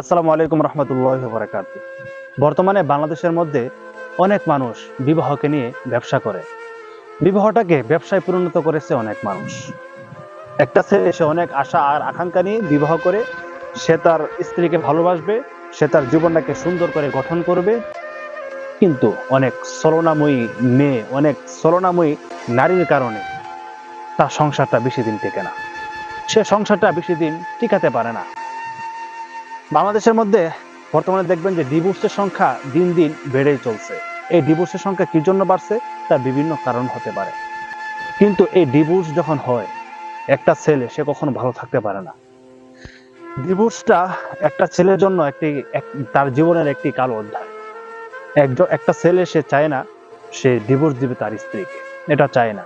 আসসালামু আলাইকুম রহমতুল্লাহ বরাকাত বর্তমানে বাংলাদেশের মধ্যে অনেক মানুষ বিবাহকে নিয়ে ব্যবসা করে। বিবাহটাকে ব্যবসায় পরিণত করেছে অনেক মানুষ। একটা ছেলে, সে অনেক আশা আর আকাঙ্ক্ষা নিয়ে বিবাহ করে, সে তার স্ত্রীকে ভালোবাসবে, সে তার জীবনটাকে সুন্দর করে গঠন করবে। কিন্তু অনেক ছলনাময়ী মেয়ে, অনেক ছলনাময়ী নারীর কারণে তার সংসারটা বেশি দিন টেকে না। সে সংসারটা বেশি দিন টিকাতে পারে না। বাংলাদেশের মধ্যে বর্তমানে দেখবেন যে ডিভোর্সের সংখ্যা দিন দিন বেড়েই চলছে। এই ডিভোর্সের সংখ্যা কি জন্য বাড়ছে? তার বিভিন্ন কারণ হতে পারে। কিন্তু এই ডিভোর্স যখন হয়, একটা ছেলে, সে কখনো ভালো থাকতে পারে না। ডিভোর্সটা একটা ছেলের জন্য একটি, এক- তার জীবনের একটি কালো অধ্যায়। একজন, একটা ছেলে, সে চায় না, সে ডিভোর্স দিবে তার স্ত্রীকে। এটা চায় না।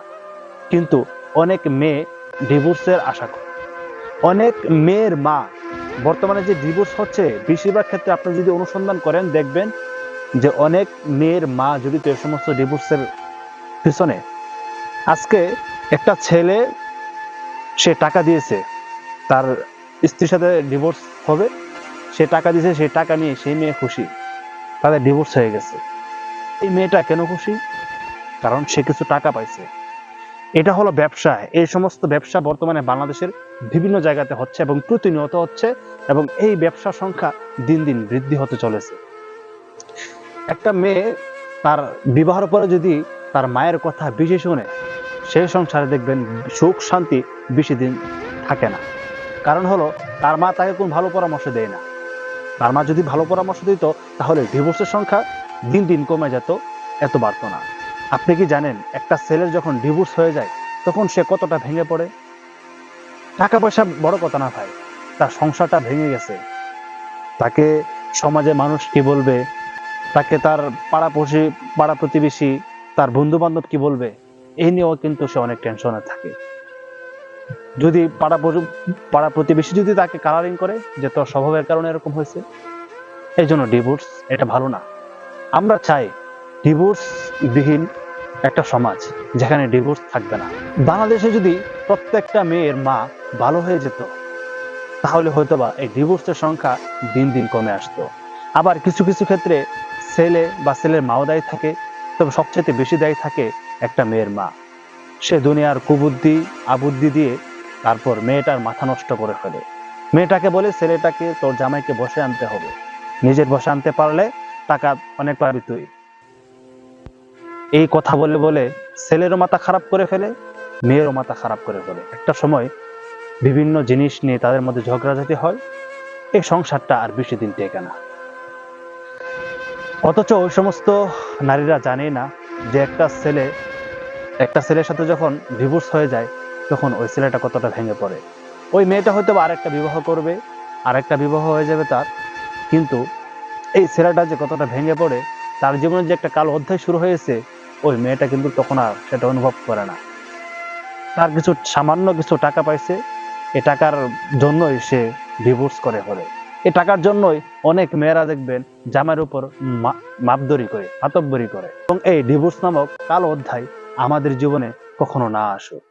কিন্তু অনেক মেয়ে ডিভোর্সের আশা করে। অনেক মেয়ের মা বর্তমানে যে ডিভোর্স হচ্ছে, বেশিরভাগ ক্ষেত্রে আপনি যদি অনুসন্ধান করেন, দেখবেন যে অনেক মেয়ের মা জড়িত এ সমস্ত ডিভোর্সের পিছনে, আজকে একটা ছেলে সে টাকা দিয়েছে, তার স্ত্রীর সাথে ডিভোর্স হবে, সে টাকা দিয়েছে, সেই টাকা নিয়ে সেই মেয়ে খুশি, তাদের ডিভোর্স হয়ে গেছে। এই মেয়েটা কেন খুশি? কারণ সে কিছু টাকা পাইছে। এটা হলো ব্যবসা। এই সমস্ত ব্যবসা বর্তমানে বাংলাদেশের বিভিন্ন জায়গাতে হচ্ছে এবং প্রতিনিয়ত হচ্ছে এবং এই ব্যবসার সংখ্যা দিন দিন বৃদ্ধি হতে চলেছে। একটা মেয়ে তার বিবাহের পরে যদি তার মায়ের কথা বেশি শুনে সেই সংসারে দেখবেন সুখ, শান্তি বেশি দিন থাকে না। কারণ হলো, তার মা তাকে কোন ভালো পরামর্শ দেয় না। তার মা যদি ভালো পরামর্শ দিত, তাহলে ডিভোর্সের সংখ্যা দিন দিন কমে যেত, এত বাড়তো না। আপনি কি জানেন, একটা ছেলের যখন ডিভোর্স হয়ে যায়, তখন সে কতটা ভেঙে পড়ে? টাকা পয়সা বড় কথা না ভাই, তার সংসারটা ভেঙে গেছে। তাকে সমাজে মানুষ কি বলবে? তাকে তার পাড়াপড়শি পাড়া প্রতিবেশী, তার বন্ধু বান্ধব কি বলবে? এই নিয়েও কিন্তু সে অনেক টেনশনে থাকে। যদি পাড়া পাড়া প্রতিবেশী যদি তাকে কালারিং করে, যে তোর স্বভাবের কারণে এরকম হয়েছে, এই জন্য ডিভোর্স এটা ভালো না। আমরা চাই ডিভোর্স বিহীন একটা সমাজ, যেখানে ডিভোর্স থাকবে না। বাংলাদেশে যদি প্রত্যেকটা মেয়ের মা ভালো হয়ে যেত, তাহলে হয়তো বা এই ডিভোর্সের সংখ্যা দিন দিন কমে আসতো। আবার কিছু কিছু ক্ষেত্রে ছেলে বা ছেলের মাও দায়ী থাকে, তবে সবচেয়ে বেশি দায়ী থাকে একটা মেয়ের মা। সে দুনিয়ার কুবুদ্ধি, আবুদ্ধি দিয়ে তারপর মেয়েটার মাথা নষ্ট করে ফেলে। মেয়েটাকে বলে ছেলেটাকে তোর জামাইকে বসে আনতে হবে। নিজের বসে আনতে পারলে টাকা অনেক পাবি তুই এই কথা বলে বলে ছেলেরও মাথা খারাপ করে ফেলে, মেয়েরও মাথা খারাপ করে ফেলে। একটা সময় বিভিন্ন জিনিস নিয়ে তাদের মধ্যে ঝগড়াঝাটি হয়, এই সংসারটা আর বেশি দিন টেকে না। অথচ ওই সমস্ত নারীরা জানে না যে একটা ছেলে, একটা ছেলের সাথে যখন ডিভোর্স হয়ে যায়, তখন ওই ছেলেটা কতটা ভেঙে পড়ে। ওই মেয়েটা হয়তো আরেকটা বিবাহ করবে, আরেকটা বিবাহ হয়ে যাবে তার, কিন্তু এই ছেলেটা যে কতটা ভেঙে পড়ে, তার জীবনে যে একটা কালো অধ্যায় শুরু হয়েছে ওই মেয়েটা কিন্তু তখন আর সেটা অনুভব করে না। তার কিছু সামান্য কিছু টাকা পাইছে, এ টাকার জন্যই সে ডিভোর্স করে হলে। এ টাকার জন্যই অনেক মেয়েরা দেখবেন জামার উপর মাপদরি করে হাতব্বরি করে। এবং এই ডিভোর্স নামক কালো অধ্যায় আমাদের জীবনে কখনো না আসুক।